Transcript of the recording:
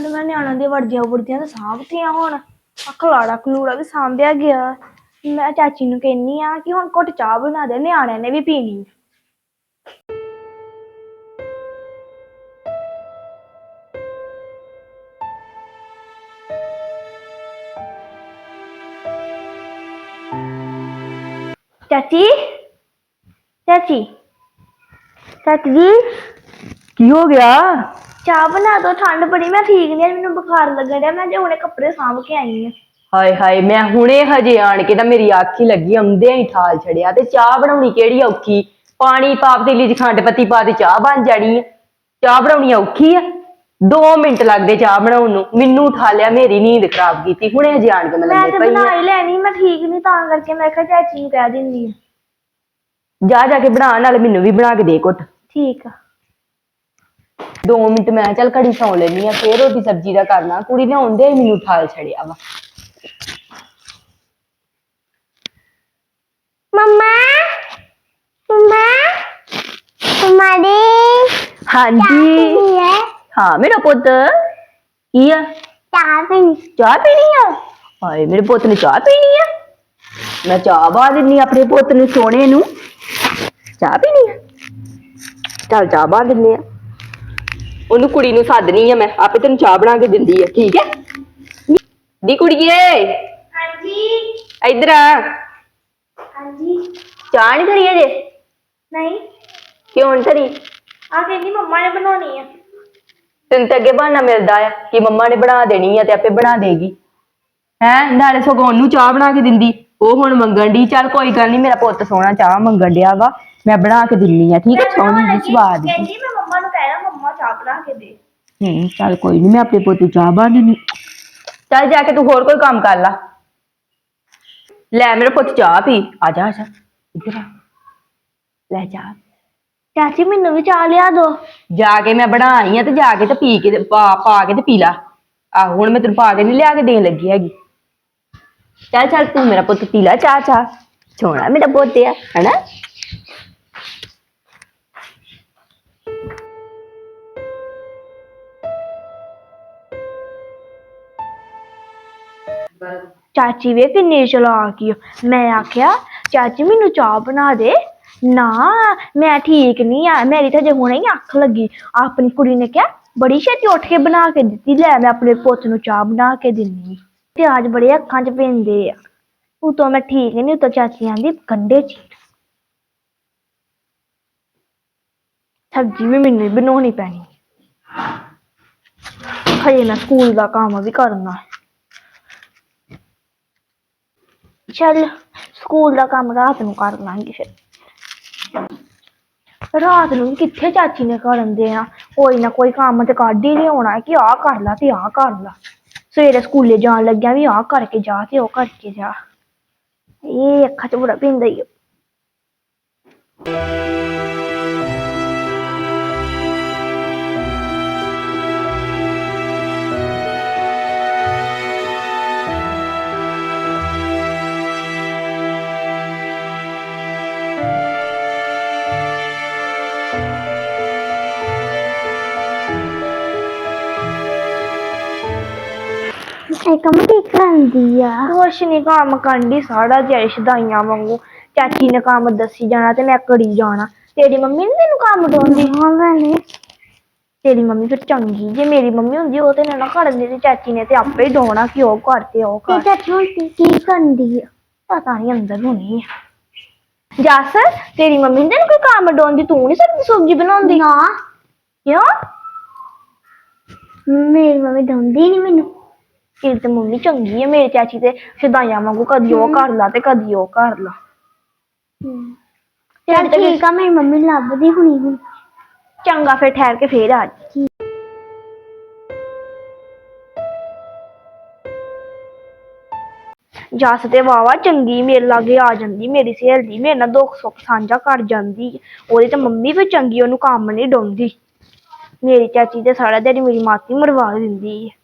ਚੱਲ ਮੈਂ ਨਿਆਣਿਆਂ ਦੀਆਂ ਵਰਦੀਆਂ ਵਰਦੀਆਂ ਤਾਂ ਸਾਂਭਤੀਆਂ ਹੁਣ। ਆ ਖਲਾੜਾ ਖਲੂੜਾ ਵੀ ਸਾਂਭਿਆ ਗਿਆ। ਮੈਂ ਚਾਚੀ ਨੂੰ ਕਹਿੰਨੀ ਆ ਕਿ ਹੁਣ ਘੁੱਟ ਚਾਹ ਬਣਾ ਦੇ, ਨਿਆਣਿਆਂ ਨੇ ਵੀ ਪੀਣੀ ਚਾਚੀ? ਚਾਚੀ? ਚਾਚੀ ਜੀ? ਕੀ ਹੋ ਗਿਆ? ਚਾਹ ਬਣਾ ਦੋ ਠੰਡ ਬੜੀ ਮੈਂ ਠੀਕ ਨਹੀਂ ਮੈਨੂੰ ਬੁਖਾਰ ਲੱਗਣ ਡਿਆ ਮੈਂ ਜੇ ਹੁਣੇ ਕੱਪੜੇ ਸਾਂਭ ਕੇ ਆਈ ਆ। ਹਾਏ ਹਾਏ ਮੈਂ ਹੁਣੇ ਹਜੇ ਆਣ ਕੇ ਤਾਂ ਮੇਰੀ ਅੱਖ ਹੀ ਲੱਗੀ ਆਉਂਦਿਆਂ ਹੀ ਠਾਲ ਛੜਿਆ ਤੇ ਚਾਹ ਬਣਾਉਣੀ ਕਿਹੜੀ ਔਖੀ? ਪਾਣੀ ਪਾ ਪਤੀਲੀ ਚ ਖੰਡ ਪੱਤੀ ਪਾ ਦੇ ਚਾਹ ਬਣ ਜਾਣੀ ਆ। ਚਾਹ ਬਣਾਉਣੀ ਔਖੀ ਆ। 2 ਮਿੰਟ ਲੱਗਦੇ ਚਾਹ ਬਣਾਉਣ ਨੂੰ। ਮੈਨੂੰ ਉਠਾ ਲਿਆ ਮੇਰੀ ਨੀਂਦ ਖਰਾਬ ਕੀਤੀ ਹੁਣੇ ਹਜੇ ਆਣ ਕੇ ਮੈਂ ਮੈਂ ਪਈ ਬਣਾ ਆ। ਹੀ ਲੈਣੀ ਮੈਂ ਠੀਕ ਨਹੀਂ ਤਾਂ ਕਰਕੇ ਮੈਂ ਕਿਹਾ ਚਾਚੀ ਨੂੰ ਕਹਿ ਦਿੰਦੀ ਆ। ਜਾ ਜਾ ਕੇ ਬਣਾ ਨਾਲ ਮੈਨੂੰ ਵੀ ਬਣਾ ਕੇ ਦੇ ਘੁੱਟ। ਠੀਕ ਆ। 2 ਮਿੰਟ ਮੈਂ ਚੱਲ ਘੜੀ ਸੌ ਲੈਣੀ ਆ ਫੇਰ ਰੋਟੀ ਸਬਜ਼ੀ ਦਾ ਕਰਨਾ। ਕੁੜੀ ਨੇ ਆਉਂਦੇ ਹੀ ਮੈਨੂੰ ਉਠਾਲ ਛੜਿਆ ਵਾ। ਮੰਮਾ ਮੰਮਾ ਤੁਹਾਡੀ ਹਾਂਜੀ। ਹੈ? ਹਾਂ ਮੇਰਾ ਪੁੱਤ। ਕੀ ਆ? ਚਾਹ ਪੀਣੀ। ਚਾਹ ਪੀਣੀ ਆ? ਹਾਏ ਮੇਰੇ ਪੁੱਤ ਨੇ ਚਾਹ ਪੀਣੀ ਆ? ਮੈਂ ਚਾਹ ਬਾ ਦਿੰਨੀ ਆਂ ਆਪਣੇ ਪੁੱਤ ਨੂੰ ਸੋਹਣੇ ਨੂੰ। ਚਾਹ ਪੀਣੀ ਆ? ਚੱਲ ਚਾਹ ਬਾ ਦਿੰਨੇ ਆ ਉਹਨੂੰ ਕੁੜੀ ਨੂੰ ਸੱਦਣੀ ਆ ਮੈਂ ਆਪੇ ਤੈਨੂੰ ਚਾਹ ਬਣਾ ਕੇ ਦਿੰਦੀ ਆ ਠੀਕ ਹੈ? ਦੀ ਕੁੜੀਏ। ਹਾਂਜੀ। ਇੱਧਰ ਆ। ਹਾਂਜੀ। ਚਾਹ ਨਹੀਂ ਧਰੀ ਅਜੇ? ਨਹੀਂ। ਕਿਉਂ ਨੀ ਧਰੀ? ਆ ਕਹਿੰਦੀ ਮੰਮਾ ਨੇ ਬਣਾਉਣੀ ਆ। ਤੈਨੂੰ ਤਾਂ ਅੱਗੇ ਬਹਾਨਾ ਮਿਲਦਾ ਆ ਕਿ ਮੰਮਾ ਨੇ ਬਣਾ ਦੇਣੀ ਆ ਤੇ ਆਪੇ ਬਣਾ ਦੇਗੀ। ਹੈ ਨਾਲੇ ਸਗੋਂ ਉਹਨੂੰ ਚਾਹ ਬਣਾ ਕੇ ਦਿੰਦੀ। ਉਹ ਹੁਣ ਮੰਗਣ ਦੀ ਚੱਲ ਕੋਈ ਗੱਲ ਨਹੀਂ ਮੇਰਾ ਪੁੱਤ ਸੋਹਣਾ ਚਾਹ ਮੰਗਣ ਡਿਆ ਵਾ ਮੈਂ ਬਣਾ ਕੇ ਦਿੰਨੀ ਆ ਠੀਕ ਹੈ ਸੋਹਣੀ ਦੀ ਸਵਾਦ ਦੀ ਕਹਿੰਦੀ ਮੈਂ ਮੰਮਾ ਚਾਹ ਬਣਾ ਕੇ ਦੇ। ਹੂੰ ਚੱਲ ਕੋਈ ਨਹੀਂ ਮੈਂ ਆਪਣੇ ਪੁੱਤ ਚਾਹ ਬਣਾ ਦਿੰਨੀ ਚੱਲ ਜਾ ਕੇ ਤੂੰ ਹੋਰ ਕੋਈ ਕੰਮ ਕਰ ਲਾ। ਲੈ ਮੇਰੇ ਪੁੱਤ ਚਾਹ ਪੀ ਆ ਜਾ ਆ ਜਾ ਇੱਧਰ ਆ। ਲੈ ਚਾਹ ਚਾਚੀ ਮੈਨੂੰ ਵੀ ਚਾਹ ਲਿਆ ਦੋ। ਜਾ ਕੇ ਮੈਂ ਬਣਾ ਆਈ ਆ ਤੇ ਜਾ ਕੇ ਤੇ ਪੀ ਕੇ ਤੇ ਪਾ ਪਾ ਕੇ ਤੇ ਪੀ ਲਾ। ਆਹੋ ਹੁਣ ਮੈਂ ਤੈਨੂੰ ਪਾ ਕੇ ਨਹੀਂ ਲਿਆ ਕੇ ਦੇਣ ਲੱਗੀ ਹੈਗੀ। ਚੱਲ ਚੱਲ ਤੂੰ ਮੇਰਾ ਪੁੱਤ ਪੀ ਲਾ ਚਾਹ ਚਾਹ। ਸੋਹਣਾ ਮੇਰਾ ਪੁੱਤ ਆ ਹਨਾ? ਚਾਚੀ ਵੇ ਕਿੰਨੀ ਚਲਾਕ ਈ ਓ। ਮੈਂ ਆਖਿਆ, ਚਾਚੀ ਮੈਨੂੰ ਚਾਹ ਬਣਾ ਦੇ। ਨਾ, ਮੈਂ ਠੀਕ ਨਹੀਂ ਆ। ਮੇਰੀ ਤਾਂ ਜੇ ਹੁਣੇ ਹੀ ਅੱਖ ਲੱਗੀ। ਆਪਣੀ ਕੁੜੀ ਨੇ ਕਿਹਾ, ਬੜੀ ਛੇਤੀ ਉੱਠ ਕੇ ਬਣਾ ਕੇ ਦਿੱਤੀ। ਲੈ ਮੈਂ ਆਪਣੇ ਪੁੱਤ ਨੂੰ ਚਾਹ ਬਣਾ ਕੇ ਦਿੰਨੀ ਪਿਆਜ ਬੜੇ ਅੱਖਾਂ 'ਚ ਪੈਂਦੇ ਆ। ਉਤੋਂ ਮੈਂ ਠੀਕ ਨਹੀਂ ਉਤੋਂ ਚਾਚੀ ਆਂਦੀ ਕੰਡੇ ਚ ਸਬਜ਼ੀ ਵੀ ਮੈਨੂੰ ਹੀ ਬਣਾਉਣੀ ਪੈਣੀ। ਹਜੇ ਮੈਂ ਸਕੂਲ ਦਾ ਕੰਮ ਵੀ ਕਰਨਾ। ਹੈ ਚੱਲ ਸਕੂਲ ਦਾ ਕੰਮ ਰਾਤ ਨੂੰ ਕਰ ਲਾਂਗੇ ਫਿਰ। ਰਾਤ ਨੂੰ ਕਿੱਥੇ ਚਾਚੀ ਨੇ ਕਰਨ ਦੇਣਾ? ਕੋਈ ਨਾ ਕੋਈ ਕੰਮ ਤੇ ਕੱਢ ਹੀ ਲਿਆਉਣਾ ਕਿ ਆਹ ਕਰ ਲਾ ਤੇ ਆਹ ਕਰ ਲਾ। ਸਵੇਰੇ ਸਕੂਲੇ ਜਾਣ ਲੱਗਿਆ ਵੀ ਆਹ ਕਰਕੇ ਜਾ ਤੇ ਉਹ ਕਰਕੇ ਜਾ। ਇਹ ਅੱਖਾਂ 'ਚ ਬੁਰਾ ਪੈਂਦਾ ਹੀ ਇਹ ਕੰਮ ਕੀ ਕਰਦੀ ਆ। ਕੁਛ ਨਹੀਂ ਕੰਮ ਕਰਦੀ ਸਾੜਾ ਜਿਹਾ ਸ਼ਦਾਈਆਂ ਵਾਂਗੂ। ਚਾਚੀ ਨੇ ਕੰਮ ਦੱਸੀ ਜਾਣਾ ਤੇ ਮੈਂ ਕਰੀ ਜਾਣਾ। ਤੇਰੀ ਮੰਮੀ ਨੀ ਤੈਨੂੰ ਕੰਮ ਡਾਉਂਦੀ ਹਾਂ ਗਾਣੇ ਤੇਰੀ ਮੰਮੀ ਫਿਰ ਚੰਗੀ ਜੇ ਮੇਰੀ ਮੰਮੀ ਹੁੰਦੀ ਉਹ ਤੇ ਨਾ ਕਰਨ ਦੀ ਤੇ ਚਾਚੀ ਨੇ ਤੇ ਆਪੇ ਹੀ ਡਾਉਣਾ ਕਿ ਉਹ ਕਰ ਤੇ ਉਹ ਤੇ ਕਰ। ਚਾਚੂ ਆਂਟੀ ਕੀ ਕਰਦੀ ਆ? ਪਤਾ ਨਹੀਂ ਅੰਦਰ ਹੋਣੀ ਆ। ਜੱਸ ਤੇਰੀ ਮੰਮੀ ਨੀ ਤੈਨੂੰ ਕੋਈ ਕੰਮ ਡਾਉਂਦੀ ਤੂੰ ਨਹੀਂ ਸਬਜ਼ੀ ਸੁਬਜ਼ੀ ਬਣਾਉਂਦੀ? ਨਾ। ਕਿਉਂ? ਮੇਰੀ ਮੰਮੀ ਦੰਦੀ ਨਹੀਂ ਮੈਨੂੰ। ਤੇਰੀ ਤੇ ਮੰਮੀ ਚੰਗੀ ਹੈ ਮੇਰੀ ਚਾਚੀ ਤੇ ਸ਼ਦਾਈਆਂ ਵਾਂਗੂ ਕਦੀ ਉਹ ਕਰ ਲਾ ਤੇ ਕਦੀ ਉਹ ਕਰ ਲਾ। ਚਲ ਠੀਕ ਆ ਮੇਰੀ ਮੰਮੀ ਲੱਭਦੀ ਹੁਣੀ ਹੁਣ ਚੰਗਾ ਫਿਰ ਠਹਿਰ ਕੇ ਫੇਰ ਆ ਜੀ। ਜੱਸ ਤੇ ਵਾਵਾ ਚੰਗੀ ਮੇਰੇ ਲਾਗੇ ਆ ਜਾਂਦੀ ਮੇਰੀ ਸਹੇਲੀ ਮੇਰੇ ਨਾਲ ਦੁੱਖ ਸੁੱਖ ਸਾਂਝਾ ਕਰ ਜਾਂਦੀ ਉਹਦੀ ਤਾਂ ਮੰਮੀ ਵੀ ਚੰਗੀ ਉਹਨੂੰ ਕੰਮ ਨਹੀਂ ਡਾਉਂਦੀ। ਮੇਰੀ ਚਾਚੀ ਤੇ ਸਾਰਾ ਦਿਨ ਮੇਰੀ ਮਾਤੀ ਮਰਵਾ ਦਿੰਦੀ ਹੈ